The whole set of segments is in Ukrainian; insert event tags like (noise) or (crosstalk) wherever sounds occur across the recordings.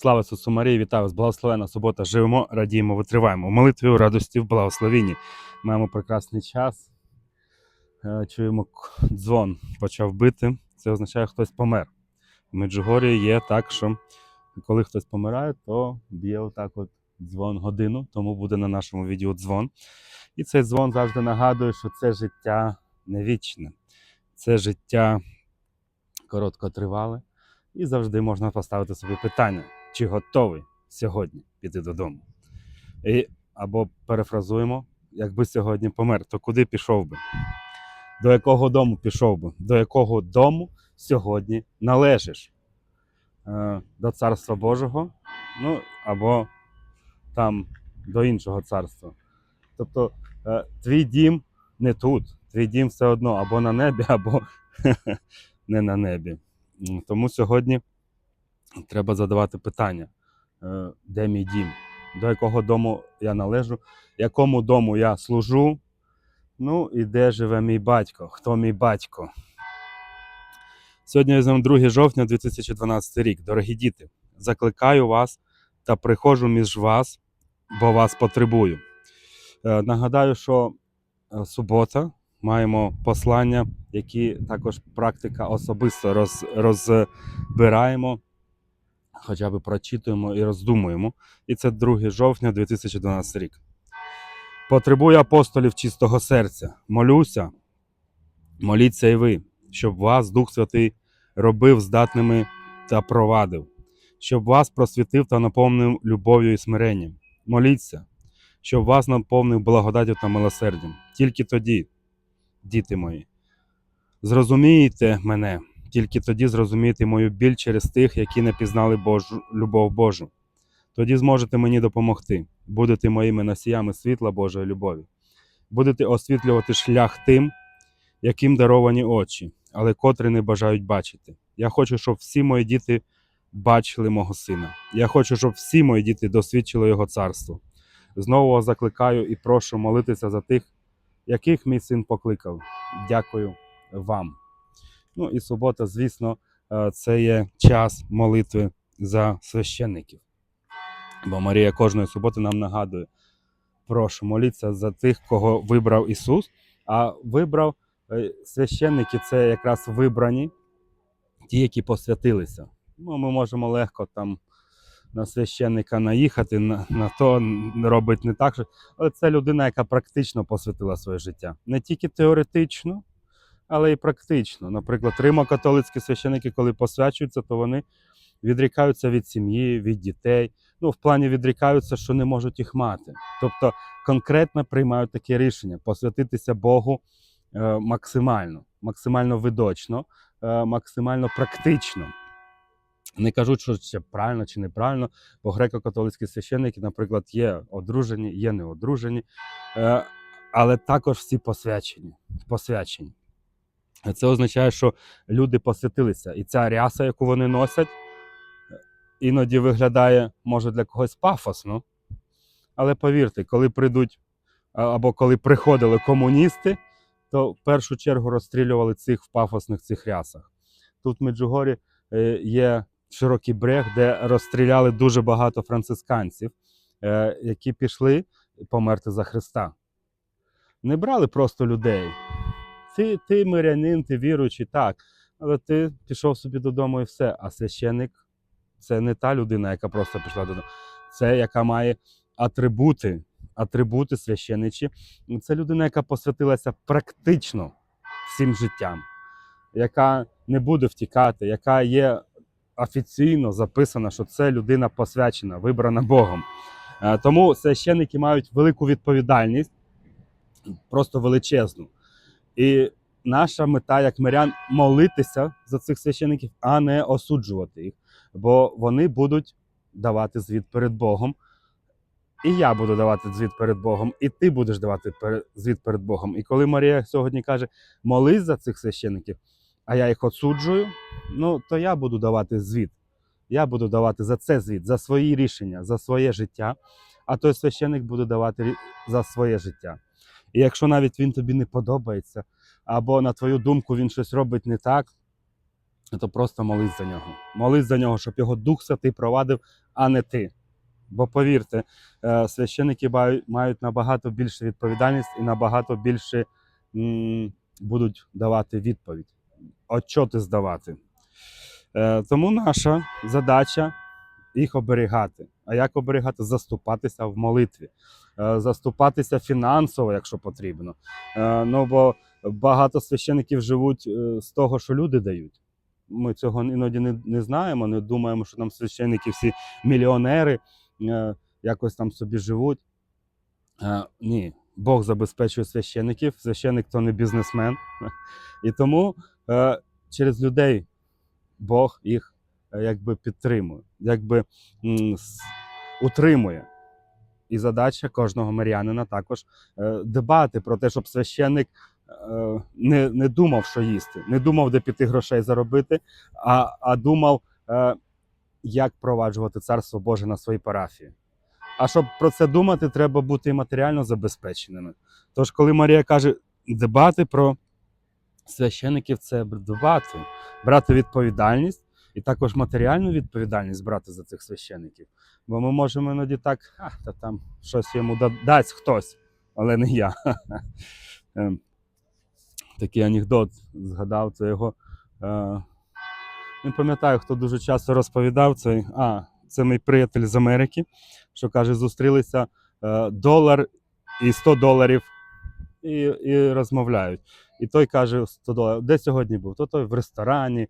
Слава Ісусу Марії, вітаю вас, благословена субота. Живемо, радіємо, витриваємо. У молитві, у радості, в благословенні. Маємо прекрасний час. Е, Чуємо, дзвон почав бити. Це означає, що хтось помер. В Меджугорі є так, що коли хтось помирає, то б'є отак от дзвон годину, тому буде на нашому відео дзвон. І цей дзвон завжди нагадує, що це життя не вічне, це життя короткотривале. І завжди можна поставити собі питання, чи готовий сьогодні піти додому. І, або перефразуємо, якби сьогодні помер, то куди пішов би? До якого дому пішов би? До якого дому сьогодні належиш? Е, до Царства Божого, ну або там до іншого царства. Тобто е, твій дім не тут, твій дім все одно або на небі, або (laughs) не на небі. Тому сьогодні треба задавати питання, е, де мій дім, до якого дому я належу, якому дому я служу, ну і де живе мій батько, хто мій батько. Сьогодні візьмемо 2 жовтня 2012 рік. Дорогі діти, закликаю вас та приходжу між вас, бо вас потребую. Е, Нагадаю, що е, субота маємо послання, які також практика особисто роз, розбираємо, хоча б прочитуємо і роздумуємо. І це 2 жовтня 2012 рік. Потребую апостолів чистого серця. Молюся, моліться і ви, щоб вас Дух Святий робив здатними та провадив, щоб вас просвітив та наповнив любов'ю і смиренням. Моліться, щоб вас наповнив благодаттю та милосердям. Тільки тоді, діти мої, зрозумієте мене, тільки тоді зрозумієте мою біль через тих, які не пізнали Божу, любов Божу. Тоді зможете мені допомогти, будете моїми носіями світла Божої любові, будете освітлювати шлях тим, яким даровані очі, але котрі не бажають бачити. Я хочу, щоб всі мої діти бачили мого сина. Я хочу, щоб всі мої діти досвідчили його царство. Знову закликаю і прошу молитися за тих, яких мій син покликав. Дякую вам. Ну і субота, звісно, е, це є час молитви за священників. Бо Марія кожної суботи нам нагадує: прошу моліться за тих, кого вибрав Ісус, а вибрав е, священники це якраз вибрані, ті, які посвятилися. Ну, ми можемо легко там на священника наїхати, на, на то робить не так, але це людина, яка практично посвятила своє життя. Не тільки теоретично, але й практично. Наприклад, римо-католицькі священики, коли посвячуються, то вони відрікаються від сім'ї, від дітей. Ну, в плані відрікаються, що не можуть їх мати. Тобто конкретно приймають таке рішення посвятитися Богу е, максимально, максимально видочно, е, максимально практично. Не кажуть, що це правильно чи неправильно, бо греко-католицькі священники, наприклад, є одружені, є неодружені, е, але також всі посвячені. посвячені. Це означає, що люди посвятилися. І ця ряса, яку вони носять, іноді виглядає, може, для когось пафосно. Але повірте, коли прийдуть або коли приходили комуністи, то в першу чергу розстрілювали цих в пафосних цих рясах. Тут в Меджугорі е, є широкий брег, де розстріляли дуже багато францисканців, е, які пішли померти за Христа. Не брали просто людей. Ти, ти мирянин, ти віруючий, так, але ти пішов собі додому і все. А священник це не та людина, яка просто пішла додому. Це яка має атрибути, атрибути священичі. Це людина, яка посвятилася практично всім життям, яка не буде втікати, яка є офіційно записана, що це людина посвячена, вибрана Богом. Е, Тому священники мають велику відповідальність, просто величезну. І наша мета, як мирян, молитися за цих священиків, а не осуджувати їх. Бо вони будуть давати звіт перед Богом. І я буду давати звіт перед Богом, і ти будеш давати звіт перед Богом. І коли Марія сьогодні каже, молись за цих священиків, а я їх осуджую, ну то я буду давати звіт. Я буду давати за це звіт, за свої рішення, за своє життя, а той священик буде давати за своє життя. І якщо навіть він тобі не подобається, або на твою думку він щось робить не так, то просто молись за нього. Молись за нього, щоб його Дух Святий провадив, а не ти. Бо повірте, е, священники маю- мають набагато більше відповідальність і набагато більше будуть давати відповідь, отчоти здавати. Е, Тому наша задача їх оберігати. А як оберігати? Заступатися в молитві, е, заступатися фінансово, якщо потрібно. Е, Ну бо багато священиків живуть е, з того, що люди дають. Ми цього іноді не, не знаємо, не думаємо, що нам священники всі мільйонери якось там собі живуть. Ні, Бог забезпечує священиків. Священик то не бізнесмен. (laughs) І тому через людей Бог їх якби підтримує, якби утримує. І задача кожного мирянина також е, дбати про те, щоб священник е, не, не думав, що їсти, не думав, де піти грошей заробити, а, а думав, е, як проваджувати царство Боже на своїй парафії. А щоб про це думати, треба бути і матеріально забезпеченими. Тож, коли Марія каже дбати про священиків, це дбати, брати відповідальність і також матеріальну відповідальність брати за цих священиків. Бо ми можемо іноді так, а, та там щось йому да- дасть хтось, але не я. (laughs) Ем, Такий анекдот згадав, це його. Е, не пам'ятаю, хто дуже часто розповідав цей. А, це мій приятель з Америки, що каже, зустрілися е, долар і 100 доларів і, і розмовляють. І той каже: 100 доларів, де сьогодні був? То той в ресторані,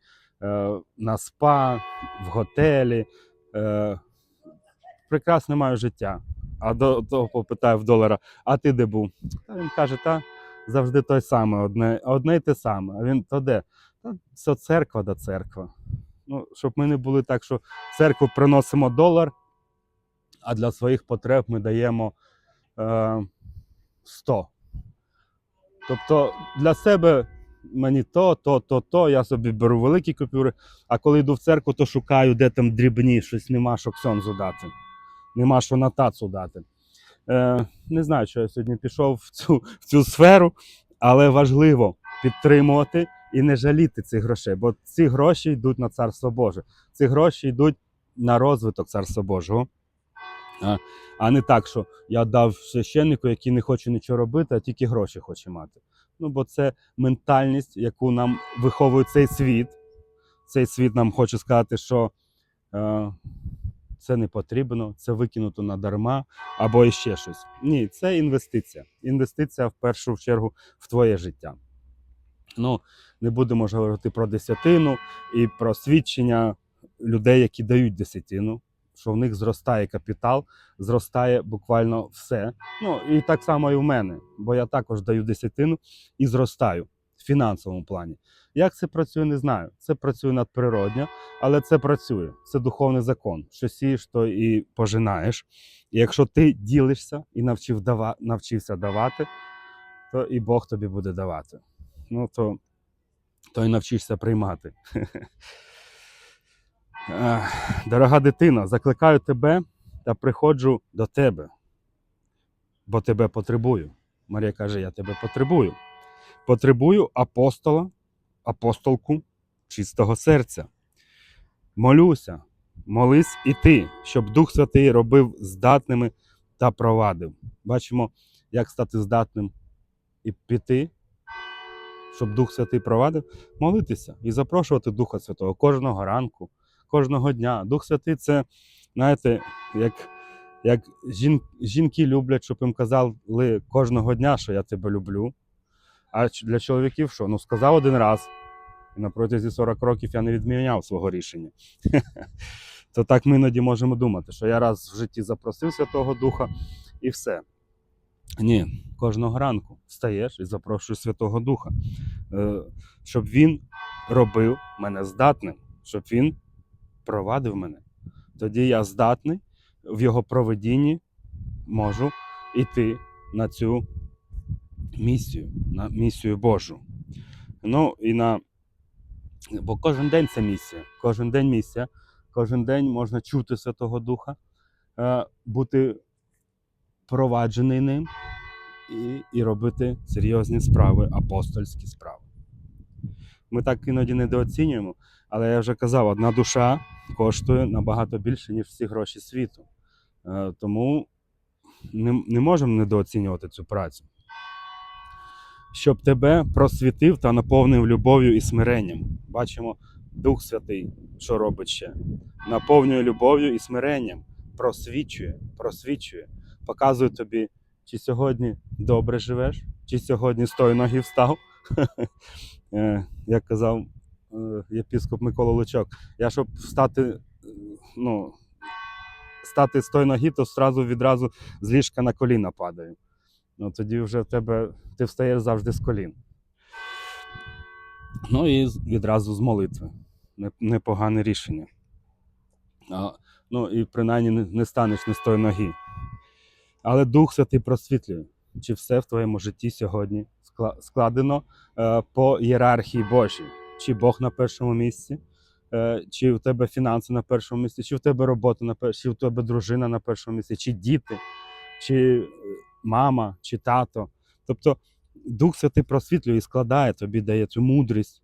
на спа, в готелі. Е, прекрасне маю життя. А до того попитаю в долара, а ти де був? Та він каже, та завжди той самий, одне, одне й те саме. А він то де? Та це церква да церква. Ну, щоб ми не були так, що в церкву приносимо долар, а для своїх потреб ми даємо е, 100. Тобто для себе мені то, то, то, то, я собі беру великі купюри, а коли йду в церкву, то шукаю, де там дрібні, щось нема, що ксьонзу дати. Нема що на тацу дати. Е, не знаю, що я сьогодні пішов в цю, в цю сферу, але важливо підтримувати і не жаліти цих грошей, бо ці гроші йдуть на Царство Боже. Ці гроші йдуть на розвиток Царства Божого. А, а не так, що я дав священнику, який не хоче нічого робити, а тільки гроші хоче мати. Ну, бо це ментальність, яку нам виховує цей світ. Цей світ нам хоче сказати, що е, це не потрібно, це викинуто надарма або іще щось. Ні, це інвестиція. Інвестиція в першу чергу в твоє життя. Ну, не будемо ж говорити про десятину і про свідчення людей, які дають десятину, що в них зростає капітал, зростає буквально все. Ну і так само і в мене, бо я також даю десятину і зростаю в фінансовому плані. Як це працює, не знаю. Це працює надприродньо, але це працює. Це духовний закон. Що сієш, то і пожинаєш. І якщо ти ділишся і навчив дава... навчився давати, то і Бог тобі буде давати. Ну то, то і навчишся приймати. (laughs) Дорога дитина, закликаю тебе та приходжу до тебе, бо тебе потребую. Марія каже: Я тебе потребую. Потребую апостола, апостолку чистого серця. Молюся, молись і ти, щоб Дух Святий робив здатними та провадив. Бачимо, як стати здатним і піти, щоб Дух Святий провадив, молитися і запрошувати Духа Святого кожного ранку, кожного дня. Дух Святий це, знаєте, як, як жін, жінки люблять, щоб їм казали кожного дня, що я тебе люблю. А для чоловіків що? Ну, сказав один раз, і на протязі 40 років я не відміняв свого рішення. (laughs) То так ми іноді можемо думати, що я раз в житті запросив Святого Духа і все. Ні, кожного ранку встаєш і запрошуєш Святого Духа, е, щоб він робив мене здатним, щоб він провадив мене. Тоді я здатний в його проведінні можу йти на цю місію, на місію Божу. Ну і на. Бо кожен день це місія, кожен день місія, кожен день можна чути Святого Духа, е, бути проваджений ним і, і робити серйозні справи, апостольські справи. Ми так іноді недооцінюємо, але я вже казав, одна душа коштує набагато більше, ніж всі гроші світу. Е, Тому не, не можемо недооцінювати цю працю. Щоб тебе просвітив та наповнив любов'ю і смиренням. Бачимо, Дух Святий, що робить ще. Наповнює любов'ю і смиренням, просвічує, просвічує, показує тобі, чи сьогодні добре живеш, чи сьогодні з тої ноги встав. (laughs) Е, Як казав е, єпіскоп Микола Лучок, я щоб встати, е, ну, стати з тої ноги, то зразу відразу з ліжка на коліна падаю. Ну, тоді вже в тебе ти встаєш завжди з колін. Ну і відразу з молитви. Непогане рішення. А, ну і принаймні не станеш не з тої ноги. Але Дух Святий просвітлює, чи все в твоєму житті сьогодні складено е, по ієрархії Божій. Чи Бог на першому місці, е, чи в тебе фінанси на першому місці, чи в тебе робота на першому, чи в тебе дружина на першому місці, чи діти, чи е, мама, чи тато. Тобто Дух Святий просвітлює і складає тобі, дає цю мудрість,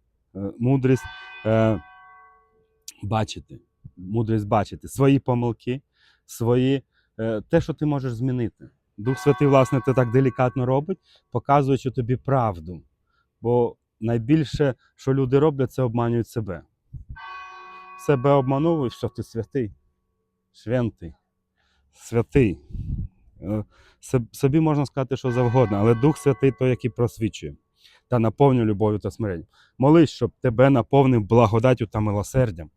мудрість бачити, мудрість бачити свої помилки, свої, те, що ти можеш змінити. Дух Святий, власне, це так делікатно робить, показуючи тобі правду. Бо найбільше, що люди роблять, це обманюють себе. Себе обманув, і все, ти святий. Святий. Святий. Е, Собі можна сказати, що завгодно, але Дух Святий той, який просвічує та наповнює любов'ю та смиренням. Молись, щоб тебе наповнив благодаттю та милосердям.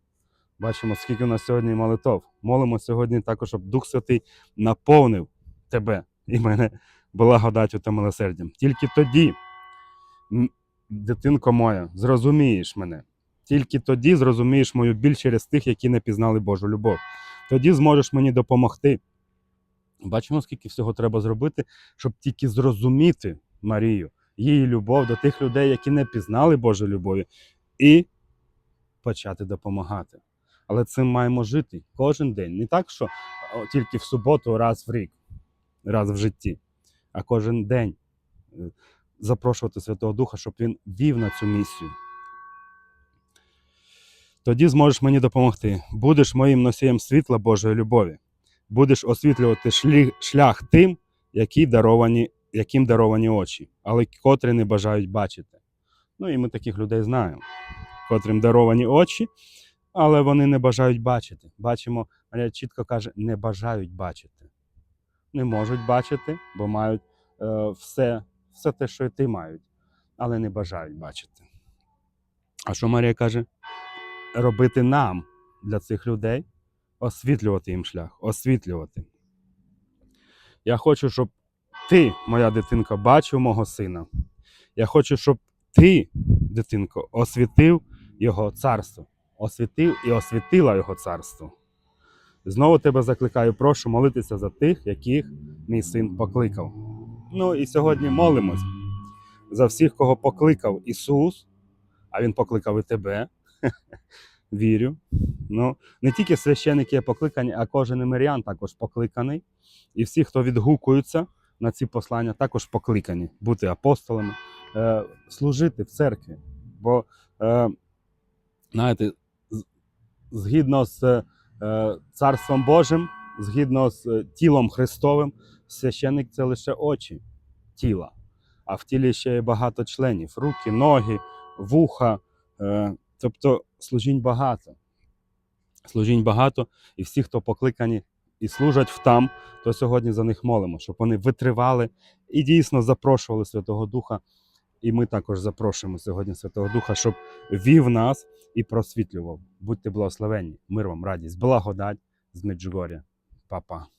Бачимо, скільки у нас сьогодні молитов. Молимо сьогодні також, щоб Дух Святий наповнив тебе і мене благодаттю та милосердям. Тільки тоді, дитинко моя, зрозумієш мене. Тільки тоді зрозумієш мою біль через тих, які не пізнали Божу любов. Тоді зможеш мені допомогти. Бачимо, скільки всього треба зробити, щоб тільки зрозуміти Марію, її любов до тих людей, які не пізнали Божої любові, і почати допомагати. Але цим маємо жити кожен день. Не так, що тільки в суботу, раз в рік, раз в житті, а кожен день е, запрошувати Святого Духа, щоб він вів на цю місію. Тоді зможеш мені допомогти. Будеш моїм носієм світла Божої любові. Будеш освітлювати шлях тим, які даровані, яким даровані очі, але котрі не бажають бачити. Ну і ми таких людей знаємо, котрим даровані очі, але вони не бажають бачити. Бачимо, Марія чітко каже, не бажають бачити. Не можуть бачити, бо мають е, все, все те, що і ти мають, але не бажають бачити. А що Марія каже? Робити нам для цих людей, освітлювати їм шлях, освітлювати. Я хочу, щоб ти, моя дитинка, бачив мого сина. Я хочу, щоб ти, дитинко, освітив його царство, освітив і освітила його царство. Знову тебе закликаю, прошу молитися за тих, яких мій син покликав. Ну і сьогодні молимось за всіх, кого покликав Ісус, а Він покликав і тебе. (laughs) Вірю. Ну, не тільки священики є покликані, а кожен емирян також покликаний. І всі, хто відгукуються на ці послання, також покликані бути апостолами, е, служити в церкві. Бо, е, знаєте, згідно з е, Царством Божим, згідно з е, тілом Христовим, священник це лише очі тіла. А в тілі ще є багато членів: руки, ноги, вуха. Е, тобто служінь багато. Служінь багато, і всі, хто покликані і служать в там, то сьогодні за них молимо, щоб вони витривали і дійсно запрошували Святого Духа. І ми також запрошуємо сьогодні Святого Духа, щоб вів нас і просвітлював. Будьте благословенні, мир вам, радість, благодать з Меджугоря. Па-па.